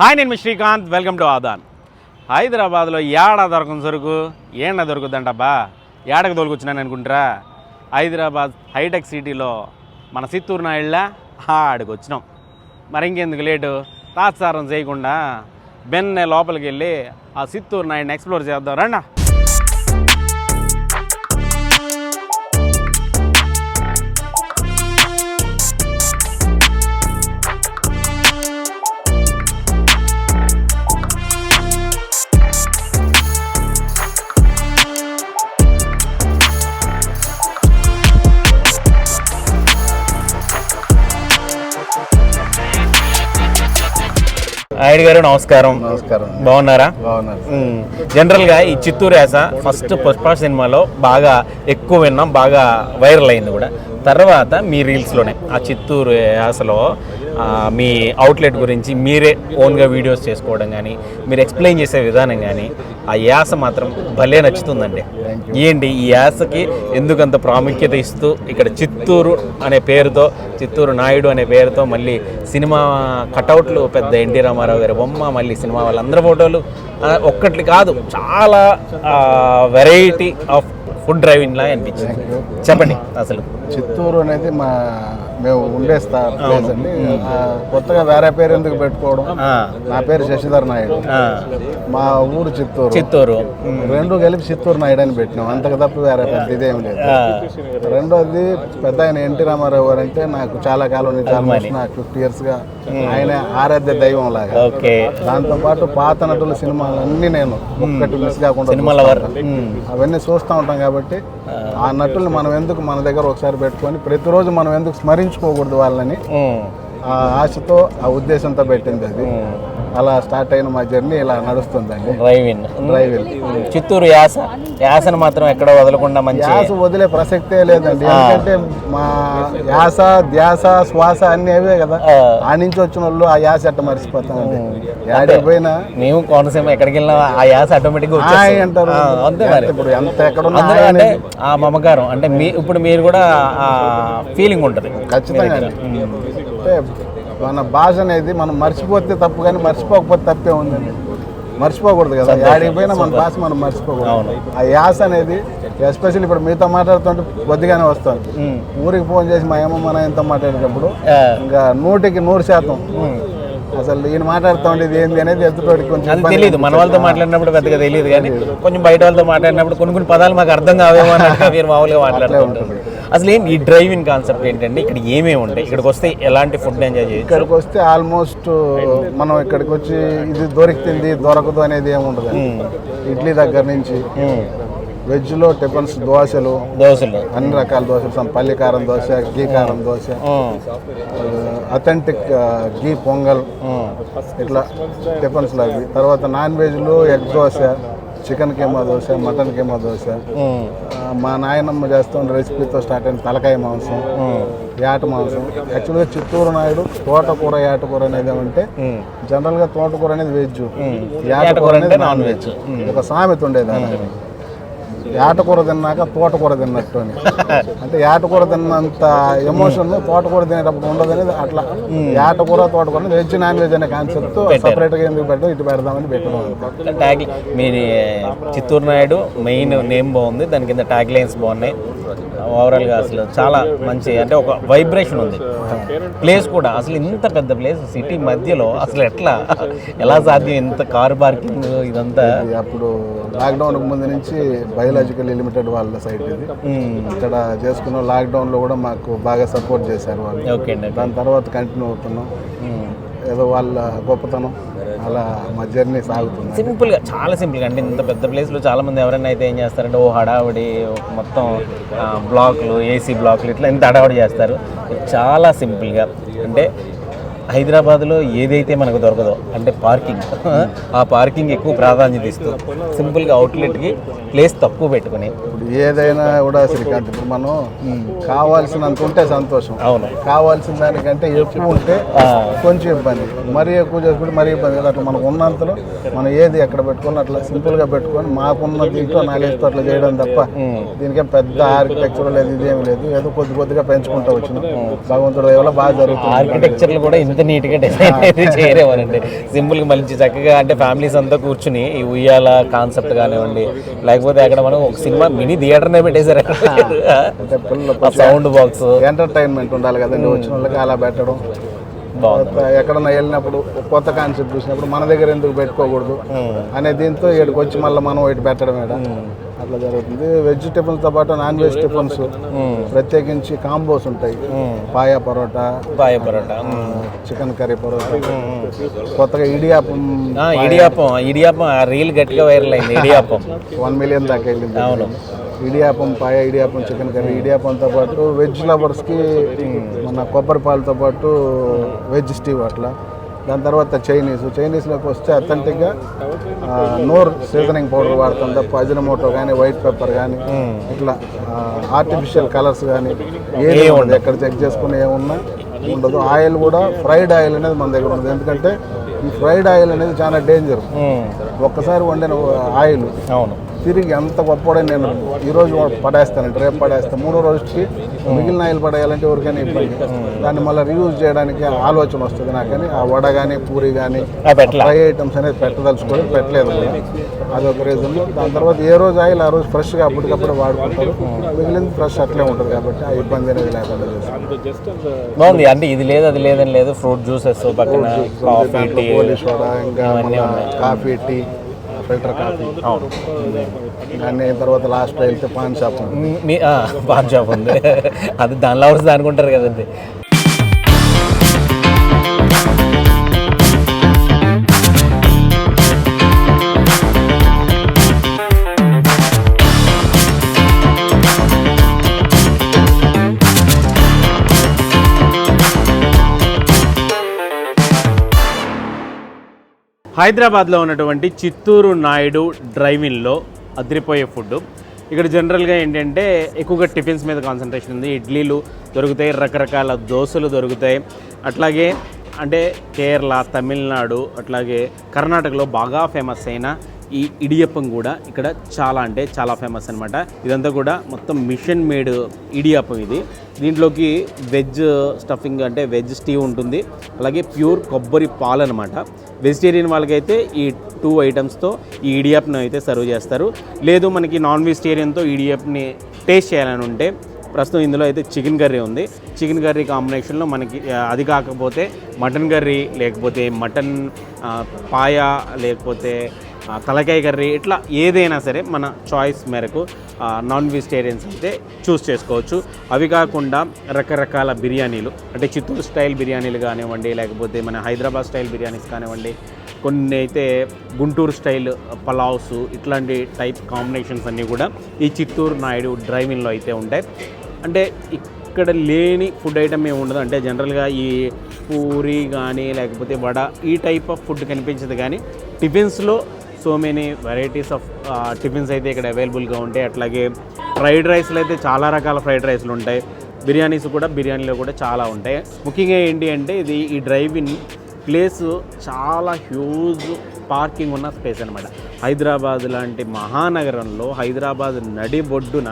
Hi నేను మీ Srikanth. Welcome to Aadan. హైదరాబాద్లో ఏడ దొరకని సరుకు? ఏడా దొరుకుద్దంటబ్బా? ఏడకు తోలుకొచ్చినాను అనుకుంటారా? హైదరాబాద్ హైటెక్ సిటీలో మన చిత్తూరు నాయుళ్ళ ఆడికి వచ్చినాం. మరి ఇంకెందుకు లేటు? తాత్సారం చేయకుండా బెన్నే లోపలికి వెళ్ళి ఆ చిత్తూరు నాయుడిని ఎక్స్ప్లోర్ చేద్దాం. రండా. నాయుడు గారు నమస్కారం. నమస్కారం. బాగున్నారా? బాగున్నారు మ్మ్. జనరల్గా ఈ చిత్తూరు యాస ఫస్ట్ పుష్ప సినిమాలో బాగా ఎక్కువ విన్నాం బాగా వైరల్ అయింది కూడా. తర్వాత మీ రీల్స్లోనే ఆ చిత్తూరు యాసలో మీ అవుట్లెట్ గురించి మీరే ఓన్గా వీడియోస్ చేసుకోవడం కానీ మీరు ఎక్స్ప్లెయిన్ చేసే విధానం కానీ ఆ యాస మాత్రం భలే నచ్చుతుందండి. ఏంటి? ఈ యాసకి ఎందుకంత ప్రాముఖ్యత ఇస్తూ ఇక్కడ చిత్తూరు అనే పేరుతో చిత్తూరు నాయుడు అనే పేరుతో మళ్ళీ సినిమా కటౌట్లు పెద్ద ఎన్టీ రామారావు గారి బొమ్మ మళ్ళీ సినిమా వాళ్ళందరి ఫోటోలు ఒక్కటి కాదు చాలా వెరైటీ ఆఫ్ ఫుడ్ డ్రైవింగ్ లా అనిపించింది. చెప్పండి అసలు. చిత్తూరు అనేది మా మేము ఉండే ప్లేస్ అండి. కొత్తగా వేరే పేరు ఎందుకు పెట్టుకోవడం? నా పేరు శశిధర్ నాయుడు. మా ఊరు చిత్తూరు. చిత్తూరు. రెండు కలిపి చిత్తూరు నాయుడు అని పెట్టినాం. అంతకు తప్ప వేరే పెద్ద ఇదేం లేదు. రెండోది పెద్ద ఆయన ఎన్టీ రామారావు గారు అంటే నాకు చాలా కాలం నుంచి ఆల్మోస్ట్ నాకు ఫిఫ్టీ ఇయర్స్గా ఆయన ఆరాధ్య దైవం లాగా ఓకే. దాంతో పాటు పాత నటుల సినిమాలన్నీ నేను ఒక్కటి మిస్ కాకుండా సినిమాల. అవన్నీ చూస్తూ ఉంటాం కాబట్టి ఆ నటుల్ని మనం ఎందుకు మన దగ్గర ఒకసారి పెట్టుకొని ప్రతిరోజు మనం ఎందుకు స్మరించుకోకూడదు వాళ్ళని. ఆ ఆశతో ఆ ఉద్దేశంతో పెట్టింది అది. అలా స్టార్ట్ అయిన మా జర్నీ ఇలా నడుస్తుందండి. డ్రైవింగ్ డ్రైవింగ్ చిత్తూరు యాస. యాసను మాత్రం ఎక్కడ వదలకుండా మంచి యాస వదిలే ప్రసక్తే లేదండి. ఎందుకంటే మా యాస ధ్యాస శ్వాస అన్ని అవే కదా. ఆ, నుంచి వచ్చిన వాళ్ళు ఆ యాస ఎట్ట మర్చిపోతామండి. యాడికి పోయినా మేము కోనసీమ ఎక్కడికి వెళ్ళినా ఆ యాస వచ్చేస్తుంది. అంటారు. అంతే మరి. ఇప్పుడు ఎంత హాయ్ అంటే ఆ మమకారం. అంటే మీ ఇప్పుడు మీరు కూడా ఆ ఫీలింగ్ ఉంటుంది. ఖచ్చితంగా. అంటే మన భాష అనేది మనం మర్చిపోతే తప్పు కానీ మర్చిపోకపోతే తప్పే ఉందండి మర్చిపోకూడదు కదా. యాడికి పోయినా మన భాష మనం మర్చిపోకూడదు. ఆ యాస అనేది ఎస్పెషల్లీ ఇప్పుడు మీతో మాట్లాడుతుంటే కొద్దిగానే వస్తాను ఉమ్. ఊరికి ఫోన్ చేసి మా అమ్మ మన ఎంతో మాట్లాడేటప్పుడు ఇంకా నూటికి నూరు శాతం. అసలు ఈయన మాట్లాడుతూ ఉండేది ఏంది అనేది ఎదుటోడికి కొంచెం తెలియదు మన వాళ్ళతో మాట్లాడినప్పుడు పెద్దగా తెలియదు కానీ కొంచెం బయట వాళ్ళతో మాట్లాడినప్పుడు కొన్ని కొన్ని పదాలు మాకు అర్థం కావేమో అన్నట్టుగా మీరు మామూలుగా మాట్లాడుతుంటారు. అసలు ఏంటి ఈ డ్రైవింగ్ కాన్సెప్ట్ ఏంటంటే ఇక్కడ ఏమేమి ఉంటాయి? ఇక్కడికి వస్తే ఎలాంటి ఫుడ్ ఎంజాయ్ చేయొచ్చు? ఇక్కడికి వస్తే ఆల్మోస్ట్ మనం ఇక్కడికి వచ్చి ఇది దొరికింది దొరకదు అనేది ఏమి ఉండదు. ఇడ్లీ దగ్గర నుంచి ఉమ్. వెజ్లో టిఫిన్స్ దోశలు దోశలు. అన్ని రకాల దోశలు పల్లి కారం దోశ గీ కారం dosa. Authentic ghee pongal um. ఇట్లా టిఫిన్స్లో అవి. తర్వాత నాన్ వెజ్లో egg dosa chicken keema dosa. Mutton keema dosa మా నాయనమ్మ చేస్తున్న రెసిపీతో స్టార్ట్ అయిన తలకాయ మాంసం. యాట మాంసం. యాక్చువల్గా చిత్తూరు నాయుడు తోటకూర యాటకూర అనేది ఏమంటే. జనరల్గా తోటకూర అనేది వెజ్ యాటకూర అనేది నాన్. వెజ్. ఒక సామెత ఉండేది యాటకూర తిన్నాక తోటకూర తిన్నట్టు అని. అంటే యాటకూర తిన్నంత ఎమోషన్ తోటకూర తినేటప్పుడు ఉండదు అనేది అట్లా. యాటకూర తోటకూర వెజ్ నాన్ వెజ్ అనే కాన్సెప్ట్ సపరేట్గా ఎందుకు పెట్టడం ఇటు పెడదామని పెట్టడం. ట్యాగ్ మీ చిత్తూరు నాయుడు మెయిన్ నేమ్ బాగుంది. దాని కింద ట్యాగ్ లైన్స్ బాగున్నాయి. ఓవరాల్గా అసలు చాలా మంచి అంటే ఒక వైబ్రేషన్ ఉంది. ప్లేస్ కూడా అసలు ఇంత పెద్ద ప్లేస్ సిటీ మధ్యలో అసలు ఎట్లా? ఎలా సాధ్యం ఇంత కార్ పార్కింగ్ ఇదంతా? ఇది అప్పుడు లాక్డౌన్ ముందు నుంచి బయోలాజికల్ లిమిటెడ్ వాళ్ళ సైట్ ఇది. మ్మ్. ఇక్కడ చేసుకున్న లాక్డౌన్లో కూడా మాకు బాగా సపోర్ట్ చేశారు వాళ్ళు. ఓకే అండి దాని తర్వాత కంటిన్యూ అవుతున్నాం. మ్మ్. ఏదో వాళ్ళ గొప్పతనం. అలా మా జర్నీ సాగుతుంది. సింపుల్గా చాలా సింపుల్గా. అంటే ఇంత పెద్ద ప్లేస్లో చాలా మంది ఎవరైనా అయితే ఏం చేస్తారంటే ఓ హడావిడి మొత్తం బ్లాక్లు ఏసీ బ్లాక్లు ఇట్లా ఇంత హడావిడి చేస్తారు. చాలా సింపుల్గా. అంటే హైదరాబాద్లో ఏదైతే మనకు దొరకదో అంటే పార్కింగ్ ఆ పార్కింగ్ ఎక్కువ ప్రాధాన్యత ఇస్తూ సింపుల్గా అవుట్లెట్కి ప్లేస్ తక్కువ పెట్టుకుని. ఏదైనా కూడా శ్రీకాంత్ ఇప్పుడు మనం కావాల్సినంత ఉంటే సంతోషం. అవును. కావాల్సిన దానికంటే ఎక్కువ ఉంటే కొంచెం ఇబ్బంది. మరీ ఎక్కువ చేసుకుంటే మరీ ఇబ్బంది. కదా అట్లా మనకు ఉన్నంతలో మనం ఏది ఎక్కడ పెట్టుకొని అట్లా సింపుల్గా పెట్టుకొని మాకున్న దీంట్లో నాలెడ్జ్తో అట్లా చేయడం తప్ప దీనికేం పెద్ద ఆర్కిటెక్చర్ లేదు ఇదేం లేదు. ఏదో కొద్ది కొద్దిగా పెంచుకుంటూ వచ్చినాం. భగవంతుడు వల్ల బాగా జరుగుతుంది. ఆర్కిటెక్చర్లు కూడా ఇంత ఇంత నీట్గా డిజైన్ అయితే చేయరేమోనండి. సింపుల్గా మంచి చక్కగా అంటే ఫ్యామిలీస్ అంతా కూర్చుని ఈ ఉయ్యాల కాన్సెప్ట్ కానివ్వండి లేకపోతే అక్కడ మనం ఒక సినిమా మినీ థియేటర్నే పెట్టేశారు ఆ. సౌండ్ బాక్స్ ఎంటర్టైన్మెంట్ ఉండాలి కదండి వచ్చిన వాళ్ళకి అలా పెట్టడం. ఎక్కడన్నా వెళ్ళినప్పుడు కొత్త కాన్సెప్ట్ చూసినప్పుడు మన దగ్గర ఎందుకు పెట్టుకోకూడదు అనే దీంతో ఇక్కడికి వచ్చి మళ్ళీ మనం ఇటు పెట్టడం. అట్లా జరుగుతుంది. వెజ్ టిఫిన్స్తో పాటు నాన్ వెజ్ టిఫిన్స్ ప్రత్యేకించి కాంబోస్ ఉంటాయి. పాయ పరోటా బాయ్ పరోటా. Chicken curry parotta. కొత్తగా ఇడియాపం ఇడియాపం. ఇడియాపం రీల్ గట్టిగా వైరల్ అయింది ఇడియాపం. వన్ మిలియన్ దాకా వెళ్ళింది. అవును. ఇడియాపం పాయ ఇడియాపం చికెన్ కర్రీ ఇడియాపంతో పాటు వెజ్ లవర్స్కి మన కొబ్బరి పాలతో పాటు వెజ్ స్టీవ్ అట్లా. దాని తర్వాత చైనీస్. చైనీస్లోకి వస్తే అథెంటిక్గా నోర్ సీజనింగ్ పౌడర్ వాడతాం తప్ప అజినమోటో కానీ వైట్ పెప్పర్ కానీ ఇట్లా ఆర్టిఫిషియల్ కలర్స్ కానీ ఏది ఉండదు. ఎక్కడ చెక్ చేసుకుని ఏమున్నా ఉండదు. ఆయిల్ కూడా ఫ్రైడ్ ఆయిల్ అనేది మన దగ్గర ఉండదు. ఎందుకంటే ఈ ఫ్రైడ్ ఆయిల్ అనేది చాలా డేంజర్ ఒక్కసారి వండిన ఆయిల్ అవును. తిరిగి ఎంత గొప్పడే నేను ఈ రోజు పడేస్తానంటే రేపు పడేస్తాను మూడో రోజుకి మిగిలిన ఆయిల్ పడేయాలంటే ఎవరికైనా ఇబ్బంది. దాన్ని మళ్ళీ రీయూజ్ చేయడానికి ఆలోచన వస్తుంది నాకు కానీ ఆ వడ కానీ పూరి కానీ ఫ్రై ఐటమ్స్ అనేది పెట్టదలుచుకోవడం పెట్టలేదు కూడా అదొక రీజన్ దాని తర్వాత ఏ రోజు ఆయిల్ ఆ రోజు ఫ్రెష్గా అప్పటికప్పుడు వాడుకుంటారు. మిగిలింది ఫ్రెష్ అట్లే ఉంటుంది కాబట్టి ఆ ఇబ్బంది అనేది లేకుండా చేస్తాం బాగుంది. అంటే ఇది లేదు అది లేదని లేదు. ఫ్రూట్ జ్యూసెస్ పక్కన కాఫీ టీ ఇంకా కాఫీ టీ. Filter coffee. అవును. అన్నీ అయిన తర్వాత లాస్ట్ వెళ్తే పాన్ షాప్ ఉంది. మీ పాన్ షాప్ ఉంది. అది దానిలో వస్తుంది అనుకుంటారు కదండి. హైదరాబాద్లో ఉన్నటువంటి చిత్తూరు నాయుడు డ్రైవింగ్లో అదిరిపోయే ఫుడ్ ఇక్కడ జనరల్గా ఏంటంటే ఎక్కువగా టిఫిన్స్ మీద కాన్సన్ట్రేషన్ ఉంది. ఇడ్లీలు దొరుకుతాయి రకరకాల దోశలు దొరుకుతాయి. అట్లాగే అంటే కేరళ తమిళనాడు అట్లాగే కర్ణాటకలో బాగా ఫేమస్ అయిన ఈ ఇడియప్పం కూడా ఇక్కడ చాలా అంటే చాలా ఫేమస్ అనమాట ఇదంతా కూడా మొత్తం మిషన్ మేడ్ ఇడియప్పం ఇది. దీంట్లోకి వెజ్ స్టఫింగ్ అంటే వెజ్ స్టీవ్ ఉంటుంది. అలాగే ప్యూర్ కొబ్బరి పాలు అనమాట వెజిటేరియన్ వాళ్ళకైతే ఈ టూ ఐటమ్స్తో ఈ ఇడియప్ని అయితే సర్వ్ చేస్తారు. లేదు మనకి నాన్ వెజిటేరియన్తో ఇడియప్ని టేస్ట్ చేయాలని ఉంటే ప్రస్తుతం ఇందులో అయితే చికెన్ కర్రీ ఉంది. చికెన్ కర్రీ కాంబినేషన్లో మనకి అది కాకపోతే మటన్ కర్రీ లేకపోతే మటన్ పాయ లేకపోతే తలకాయ కర్రీ ఇట్లా ఏదైనా సరే మన చాయిస్ మేరకు నాన్ వెజిటేరియన్స్ అయితే చూస్ చేసుకోవచ్చు. అవి కాకుండా రకరకాల బిర్యానీలు అంటే చిత్తూరు స్టైల్ బిర్యానీలు కానివ్వండి లేకపోతే మన హైదరాబాద్ స్టైల్ బిర్యానీస్ కానివ్వండి కొన్ని అయితే గుంటూరు స్టైల్ పలావ్స్ ఇట్లాంటి టైప్ కాంబినేషన్స్ అన్నీ కూడా ఈ చిత్తూరు నాయుడు డ్రైవింగ్లో అయితే ఉంటాయి. అంటే ఇక్కడ లేని ఫుడ్ ఐటమ్ ఏమి ఉండదు. అంటే జనరల్గా ఈ పూరి కానీ లేకపోతే వడ ఈ టైప్ ఆఫ్ ఫుడ్ కనిపించదు. కానీ టిఫిన్స్లో so many varieties of tiffins అయితే ఇక్కడ అవైలబుల్గా ఉంటాయి. అట్లాగే ఫ్రైడ్ రైస్లు అయితే చాలా రకాల ఫ్రైడ్ రైస్లు ఉంటాయి. బిర్యానీస్ కూడా బిర్యానీలో కూడా చాలా ఉంటాయి. ముఖ్యంగా ఏంటి అంటే ఇది ఈ డ్రైవ్ ఇన్ ప్లేస్ చాలా హ్యూజ్ పార్కింగ్ ఉన్న స్పేస్ అనమాట హైదరాబాద్ లాంటి మహానగరంలో హైదరాబాద్ నడిబొడ్డున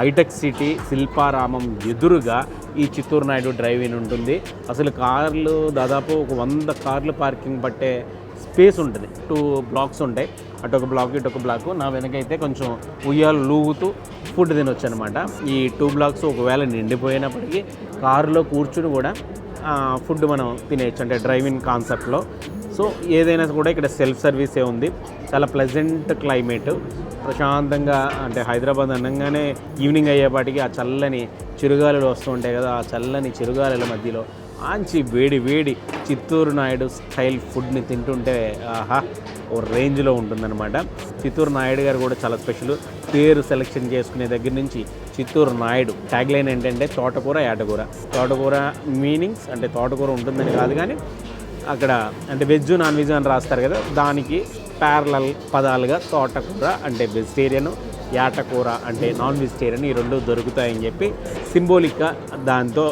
హైటెక్ సిటీ శిల్పారామం ఎదురుగా ఈ చిత్తూరు నాయుడు డ్రైవ్ ఇన్ ఉంటుంది. అసలు కార్లు దాదాపు ఒక వంద కార్లు పార్కింగ్ పట్టే స్పేస్ ఉంటుంది. టూ బ్లాక్స్ ఉంటాయి. అటు ఒక బ్లాక్ ఇటు ఒక బ్లాక్ నా వెనకైతే కొంచెం ఉయ్యాలు లూగుతూ ఫుడ్ తినొచ్చు అనమాట ఈ టూ బ్లాక్స్ ఒకవేళ నిండిపోయినప్పటికీ కారులో కూర్చుని కూడా ఫుడ్ మనం తినేయచ్చు. అంటే డ్రైవింగ్ కాన్సెప్ట్లో సో ఏదైనా కూడా ఇక్కడ సెల్ఫ్ సర్వీసే ఉంది. చాలా ప్లెజెంట్ క్లైమేట్ ప్రశాంతంగా అంటే హైదరాబాద్ అనగానే ఈవినింగ్ అయ్యేపాటికి ఆ చల్లని చిరుగాలులు వస్తూ ఉంటాయి కదా ఆ చల్లని చిరుగాలుల మధ్యలో మంచి వేడి వేడి చిత్తూరు నాయుడు స్టైల్ ఫుడ్ని తింటుంటే ఆహా ఓ రేంజ్లో ఉంటుందన్నమాట. చిత్తూరు నాయుడు గారు కూడా చాలా స్పెషల్. పేరు సెలెక్షన్ చేసుకునే దగ్గర నుంచి చిత్తూరు నాయుడు ట్యాగ్లైన్ ఏంటంటే తోటకూర ఏటకూర తోటకూర మీనింగ్స్ అంటే తోటకూర ఉంటుందని కాదు కానీ అక్కడ అంటే వెజ్ నాన్ వెజ్ అని రాస్తారు కదా దానికి ప్యారలల్ పదాలుగా తోటకూర అంటే వెజిటేరియన్ యాటకూర అంటే నాన్ వెజిటేరియన్ ఈ రెండు దొరుకుతాయని చెప్పి సింబోలిక్గా దాంతో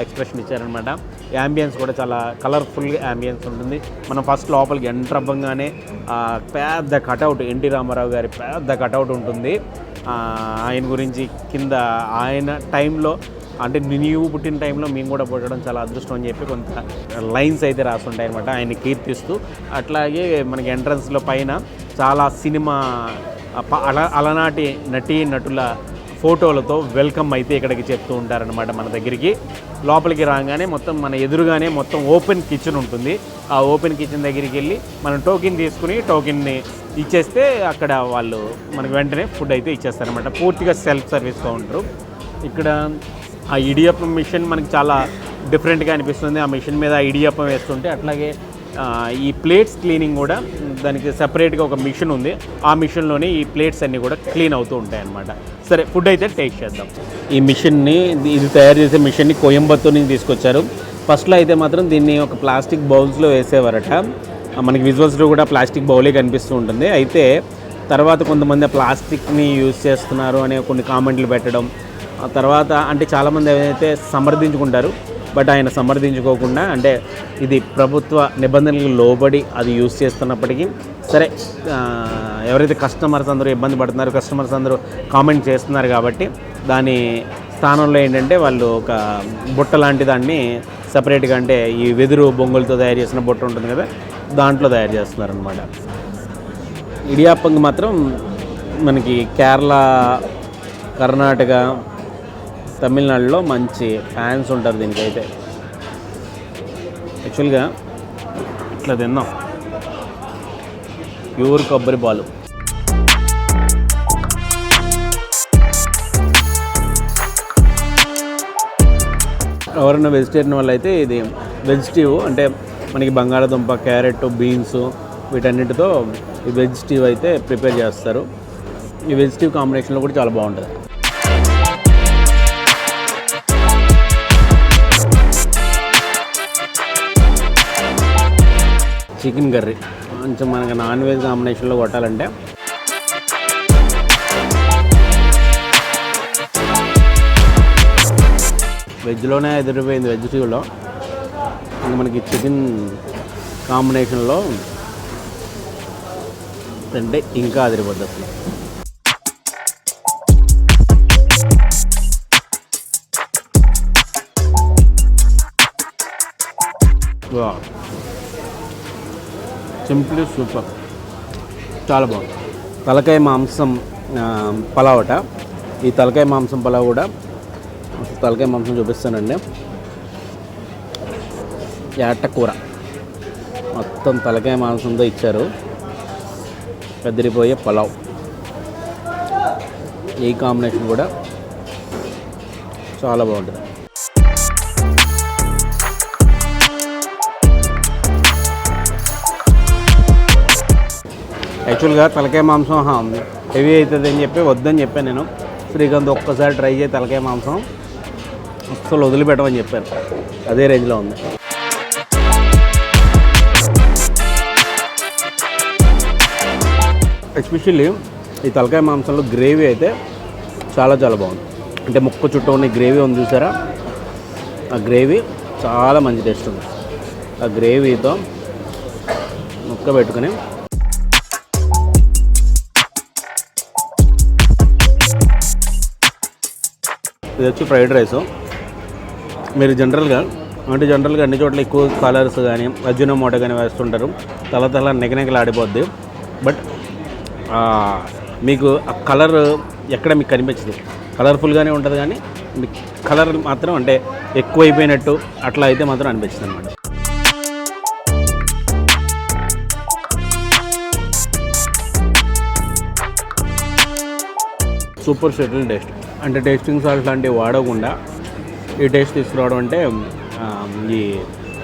ఎక్స్ప్రెషన్ ఇచ్చారనమాట యాంబియన్స్ కూడా చాలా కలర్ఫుల్ యాంబియన్స్ ఉంటుంది. మనం ఫస్ట్ లోపలికి ఎంటర్ అవ్వగానే పెద్ద కటౌట్ ఎన్టీ రామారావు గారి పెద్ద కటౌట్ ఉంటుంది. ఆయన గురించి కింద ఆయన టైంలో అంటే నీవు పుట్టిన టైంలో మేము కూడా పుట్టడం చాలా అదృష్టం అని చెప్పి కొంత లైన్స్ అయితే రాస్తుంటాయి అనమాట ఆయన కీర్తిస్తూ. అట్లాగే మనకి ఎంట్రన్స్లో పైన చాలా సినిమా అల అలనాటి నటీ నటుల ఫోటోలతో వెల్కమ్ అయితే ఇక్కడికి చెప్తూ ఉంటారనమాట మన దగ్గరికి. లోపలికి రాగానే మొత్తం మన ఎదురుగానే మొత్తం ఓపెన్ కిచెన్ ఉంటుంది. ఆ ఓపెన్ కిచెన్ దగ్గరికి వెళ్ళి మనం టోకెన్ తీసుకుని టోకెన్ని ఇచ్చేస్తే అక్కడ వాళ్ళు మనకు వెంటనే ఫుడ్ అయితే ఇచ్చేస్తారనమాట పూర్తిగా సెల్ఫ్ సర్వీస్ ఉంటారు ఇక్కడ ఆ ఇడియప్పం మిషన్ మనకి చాలా డిఫరెంట్గా అనిపిస్తుంది. ఆ మిషన్ మీద ఇడియప్పం వేస్తుంటే అట్లాగే ఈ ప్లేట్స్ క్లీనింగ్ కూడా దానికి సపరేట్గా ఒక మిషన్ ఉంది. ఆ మిషన్లోనే ఈ ప్లేట్స్ అన్నీ కూడా క్లీన్ అవుతూ ఉంటాయి అన్నమాట సరే ఫుడ్ అయితే టేస్ట్ చేద్దాం. ఈ మిషన్ని ఇది తయారు చేసే మిషన్ని కోయంబత్తూర్ నుంచి తీసుకొచ్చారు. ఫస్ట్లో అయితే మాత్రం దీన్ని ఒక ప్లాస్టిక్ బౌల్స్లో వేసేవారట. మనకి విజువల్స్లో కూడా ప్లాస్టిక్ బౌలే కనిపిస్తూ ఉంటుంది. అయితే తర్వాత కొంతమంది ఆ ప్లాస్టిక్ని యూజ్ చేస్తున్నారు అనే కొన్ని కామెంట్లు పెట్టడం. తర్వాత అంటే చాలామంది ఏదైతే సమర్థించుకుంటారు బట్ ఆయన సమర్థించుకోకుండా అంటే ఇది ప్రభుత్వ నిబంధనలకు లోబడి అది యూజ్ చేస్తున్నప్పటికీ సరే ఎవరైతే కస్టమర్స్ అందరూ ఇబ్బంది పడుతున్నారు కస్టమర్స్ అందరూ కామెంట్ చేస్తున్నారు కాబట్టి దాని స్థానంలో ఏంటంటే వాళ్ళు ఒక బుట్ట లాంటి దాన్ని సపరేట్గా అంటే ఈ వెదురు బొంగులతో తయారు చేసిన బుట్ట ఉంటుంది కదా దాంట్లో తయారు చేస్తున్నారు అనమాట ఇడియాప్పంకి మాత్రం మనకి కేరళ కర్ణాటక తమిళనాడులో మంచి ఫ్యాన్స్ ఉంటారు దీనికైతే. యాక్చువల్గా ఇట్లా తిన్నాం. ప్యూర్ కొబ్బరి పాలు. ఎవరైనా వెజిటేరియన్ వాళ్ళు అయితే ఇది వెజిటివ్ అంటే మనకి బంగాళాదుంప క్యారెట్ బీన్స్ వీటన్నిటితో ఈ వెజిటివ్ అయితే ప్రిపేర్ చేస్తారు. ఈ వెజిటేవ్ కాంబినేషన్లో కూడా చాలా బాగుంటుంది. Chicken curry. కొంచెం మనకి నాన్ వెజ్ కాంబినేషన్లో కొట్టాలంటే. వెజ్లోనే ఎదిరిపోయింది వెజ్ టీలో ఇంకా మనకి చికెన్ కాంబినేషన్లో అంటే ఇంకా అదిరిపోద్ది అసలు. Simply super. చాలా బాగుంది. తలకాయ మాంసం పలావట. ఈ తలకాయ మాంసం పలావ్ కూడా తలకాయ మాంసం చూపిస్తానండి. ఏట కూర. మొత్తం తలకాయ మాంసంతో ఇచ్చారు. పెద్దరిపోయే పలావ్. ఈ కాంబినేషన్ కూడా చాలా బాగుంటుంది. యాక్చువల్గా తలకాయ మాంసం హెవీ అవుతుంది అని చెప్పి వద్దని చెప్పాను నేను. శ్రీకాంత్ ఒక్కసారి ట్రై చేయి తలకాయ మాంసం. అస్సలు వదిలిపెట్టమని చెప్పారు అదే రేంజ్లో ఉంది. ఎస్పెషల్లీ ఈ తలకాయ మాంసంలో గ్రేవీ అయితే చాలా చాలా బాగుంది. అంటే ముక్క చుట్టూ ఉన్న గ్రేవీ ఉంది చూసారా? ఆ గ్రేవీ చాలా మంచి టేస్ట్ ఉంది. ఆ గ్రేవీతో ముక్క పెట్టుకుని ఇది వచ్చి ఫ్రైడ్ రైస్. మీరు జనరల్గా అంటే జనరల్గా అన్ని చోట్ల ఎక్కువ కలర్స్ కానీ అజ్జినమోటో కానీ వేస్తుంటారు. తల తల నెగనెగలాడిపోద్ది. బట్ మీకు ఆ కలర్ ఎక్కడ మీకు కనిపించదు. కలర్ఫుల్గానే ఉంటుంది కానీ మీకు కలర్ మాత్రం అంటే ఎక్కువైపోయినట్టు అట్లా అయితే మాత్రం అనిపించింది అనమాట సూపర్ షటిల్ టేస్ట్. అంటే టేస్టింగ్ సాల్ట్ లాంటివి వాడకుండా ఈ టేస్ట్ తీసుకురావడం అంటే ఈ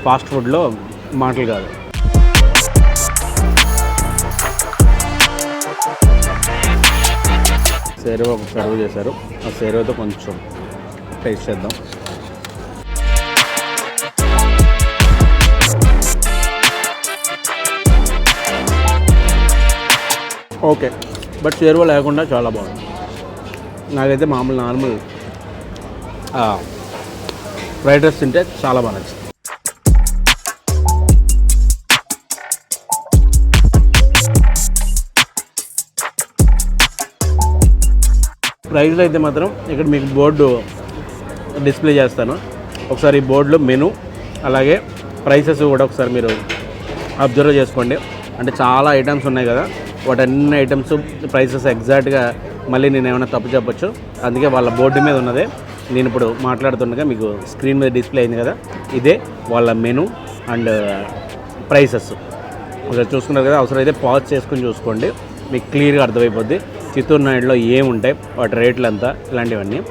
ఫాస్ట్ ఫుడ్లో మాటలు కాదు. సేరువ ఒక సర్వ్ చేశారు. ఆ సేరువతో కొంచెం టేస్ట్ చేద్దాం. ఓకే. బట్ సేరువ లేకుండా చాలా బాగుంది. నాకైతే మామూలు నార్మల్ ఫ్రైడ్ రైస్ తింటే చాలా బాగా నచ్చింది ప్రైస్లో అయితే మాత్రం ఇక్కడ మీకు బోర్డు డిస్ప్లే చేస్తాను. ఒకసారి ఈ బోర్డులో మెను అలాగే ప్రైసెస్ కూడా ఒకసారి మీరు అబ్జర్వ్ చేసుకోండి. అంటే చాలా ఐటమ్స్ ఉన్నాయి కదా వాటన్ని ఐటమ్స్ ప్రైసెస్ ఎగ్జాక్ట్గా మళ్ళీ నేను ఏమైనా తప్పు చెప్పచ్చు? అందుకే వాళ్ళ బోర్డు మీద ఉన్నదే. నేను ఇప్పుడు మాట్లాడుతుండగా మీకు స్క్రీన్ మీద డిస్ప్లే అయింది కదా? ఇదే వాళ్ళ మెను అండ్ uh, ప్రైసెస్. ఒకసారి చూసుకున్నారు కదా? అవసరం అయితే పాజ్ చేసుకుని చూసుకోండి. మీకు క్లియర్గా అర్థమైపోద్ది. చిత్తూరు నాయుడులో ఏముంటాయి? వాటి రేట్లు ఎంత ఇలాంటివన్నీ.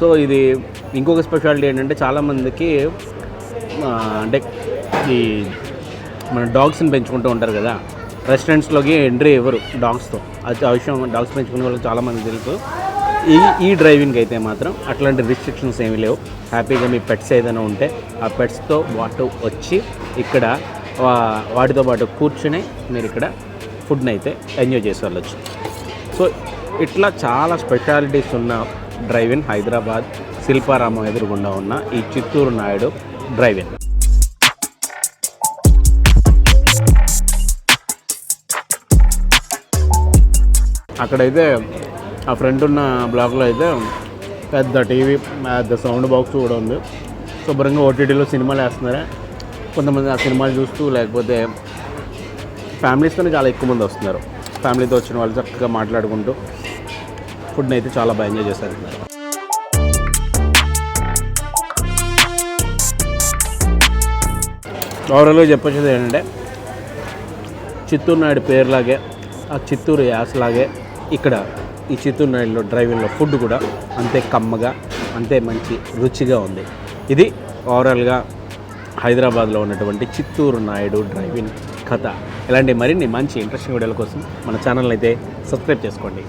సో ఇది ఇంకొక స్పెషాలిటీ ఏంటంటే చాలామందికి అంటే ఈ మన డాగ్స్ని పెంచుకుంటూ ఉంటారు కదా? రెస్టారెంట్స్లోకి ఎంట్రీ ఇవ్వరు డాగ్స్తో. ఆ విషయం డాగ్స్ పెంచుకునే వాళ్ళకి చాలామంది తెలుసు. ఈ ఈ డ్రైవింగ్కి అయితే మాత్రం అట్లాంటి రిస్ట్రిక్షన్స్ ఏమీ లేవు. హ్యాపీగా మీ పెట్స్ ఏదైనా ఉంటే ఆ పెట్స్తో పాటు వచ్చి ఇక్కడ వా- వాటితో పాటు కూర్చుని మీరు ఇక్కడ ఫుడ్ని అయితే ఎంజాయ్ చేసి సో ఇట్లా చాలా స్పెషాలిటీస్ ఉన్న డ్రైవ్ ఇన్ హైదరాబాద్ శిల్పారామం ఎదురుగుండా ఉన్న ఈ చిత్తూరు నాయుడు డ్రైవ్ ఇన్ అక్కడైతే ఆ ఫ్రంట్ ఉన్న బ్లాక్లో అయితే పెద్ద టీవీ పెద్ద సౌండ్ బాక్స్ కూడా ఉంది. శుభ్రంగా ఓటీటీలో సినిమాలు వేస్తున్నారా. కొంతమంది ఆ సినిమాలు చూస్తూ లేకపోతే ఫ్యామిలీస్తోనే చాలా ఎక్కువ మంది వస్తున్నారు. ఫ్యామిలీతో వచ్చిన వాళ్ళు చక్కగా మాట్లాడుకుంటూ ఫుడ్ని అయితే చాలా బాగా ఎంజాయ్ చేస్తారు ఓవరాల్గా చెప్పొచ్చేది ఏంటంటే చిత్తూరు నాయుడు పేరులాగే ఆ చిత్తూరు యాసలాగే ఇక్కడ ఈ చిత్తూరు నాయుడులో డ్రైవింగ్లో ఫుడ్ కూడా అంతే కమ్మగా అంతే మంచి రుచిగా ఉంది. ఇది ఓవరాల్గా హైదరాబాద్లో ఉన్నటువంటి చిత్తూరు నాయుడు డ్రైవింగ్ కథ. ఇలాంటి మరిన్ని మంచి ఇంట్రెస్టింగ్ వీడియోల కోసం మన ఛానల్ అయితే సబ్స్క్రైబ్ చేసుకోండి.